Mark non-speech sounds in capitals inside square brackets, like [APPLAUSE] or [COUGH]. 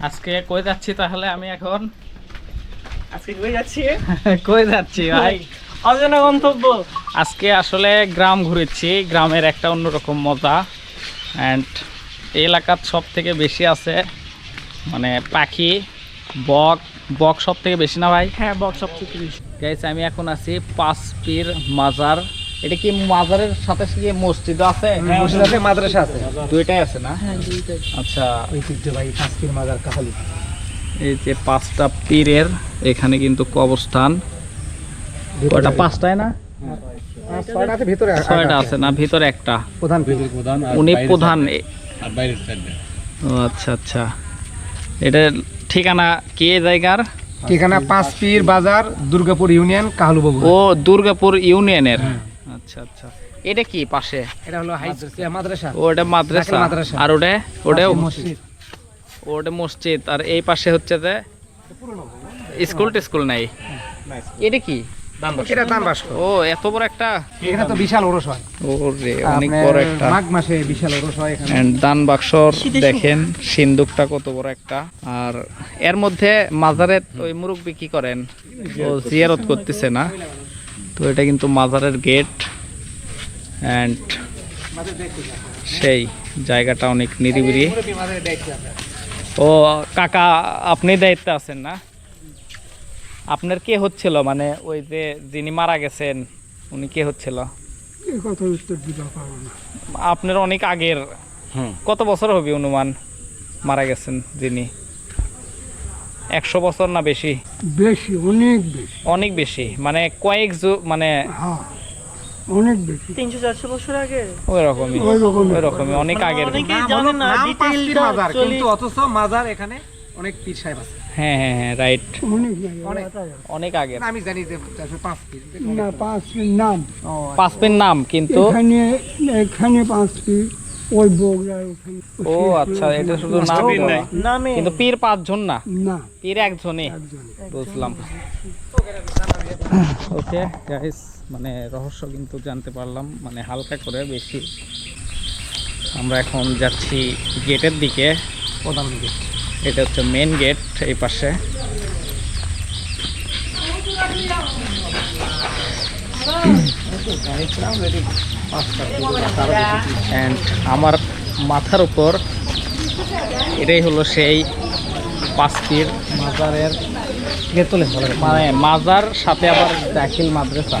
আজকে কই যাচ্ছি তাহলে আমি এখন? আজকে কই যাচ্ছি? [LAUGHS] কই যাচ্ছি ভাই? অজানা গন্তব্য। আজকে আসলে গ্রাম ঘুরেছি গ্রামের একটা অন্যরকম মজা। অ্যান্ড এলাকার সব থেকে বেশি আছে মানে পাখি বক বক সব থেকে বেশি না ভাই? হ্যাঁ বক্স সবচেয়ে বেশি। গাইস আমি এখন আছি পাঁচ পীর মাজার। এটা কি মাজারের সাথে সাথে মসজিদ আছে? মসজিদ আছে মাদ্রাসা আছে। দুইটাই আছে না? হ্যাঁ দুইটাই। আচ্ছা। ঐতিহ্যবাহী পাঁচটির মাজার কাহালি। এই যে পাঁচটা পীরের এখানে কিন্তু কবরস্থান। ওটা পাঁচটায় না? ছয়টা আছে ভিতরে ছয়টা আছে। না? ভিতরে একটা। প্রধান পীর। উনি প্রধান। আচ্ছা আচ্ছা। এটা ঠিকানা কে জায়গার? ঠিকানা পাঁচ পীর বাজার দুর্গাপুর ইউনিয়ন কাহালু বাবু ও দুর্গাপুর ইউনিয়নের। আচ্ছা আচ্ছা। এটা কি পাশে? এটা হলো হাই মাদ্রাসা। ও ওটা মাদ্রাসা। মাদ্রাসা। আর ওটা? ওটাও মসজিদ। ওটা মসজিদ। আর এই পাশে হচ্ছে যে স্কুল টিস্কুল নাই? এটা কি? এটা দান ও এত বড় একটা এখানে তো বিশাল ওরস হয়। ও অনেক বড় একটা। মাঘ মাসে বিশাল ওরস হয় এখানে। দান বাক্সর দেখেন সিন্দুকটা কত বড় একটা। আর এর মধ্যে মাজারের ওই মুরব্বী কি করেন? ও জিয়ারত করতেছে না। তো এটা কিন্তু মাজারের গেট অ্যান্ড সেই জায়গাটা অনেক নিরিবিলি। ও কাকা আপনি দায়িত্বে আছেন না? আপনার কে হচ্ছিল? মানে ওই যে যিনি মারা গেছেন উনি কে হচ্ছিল? আপনার অনেক আগের। কত বছর হবে অনুমান মারা গেছেন যিনি? একশো বছর না বেশি? বেশি অনেক বেশি। অনেক বেশি। মানে কয়েক মানে হ্যাঁ। অনেক বেশি। তিনশো চারশো বছর আগে? অনেক আগের অনেকে নাম জানেন না ডিটেইলটা মাজার কিন্তু অথচ মাজার এখানে অনেক পীর সাহেব আছে। হ্যাঁ হ্যাঁ হ্যাঁ রাইট অনেক অনেক। অনেক আগের। আমি জানি যে পাঁচ পীর না পাঁচ নাম। পাঁচ পাঁচপের নাম কিন্তু এখানে এখানে পাঁচ ফিট ওই বগুড়ার ওখানে। ও আচ্ছা এটা শুধু নাম? নামে। কিন্তু পীর পাঁচজন না? না। পীর একজনই একজন। বুঝলাম। ওকে গাইস মানে রহস্য কিন্তু জানতে পারলাম মানে হালকা করে বেশি। আমরা এখন যাচ্ছি গেটের দিকে। প্রধান। এটা হচ্ছে মেন গেট এই পাশে। অ্যান্ড আমার মাথার উপর এটাই হলো সেই পাঁচটির মাজারের মানে মাজার সাথে আবার দাখিল মাদ্রাসা।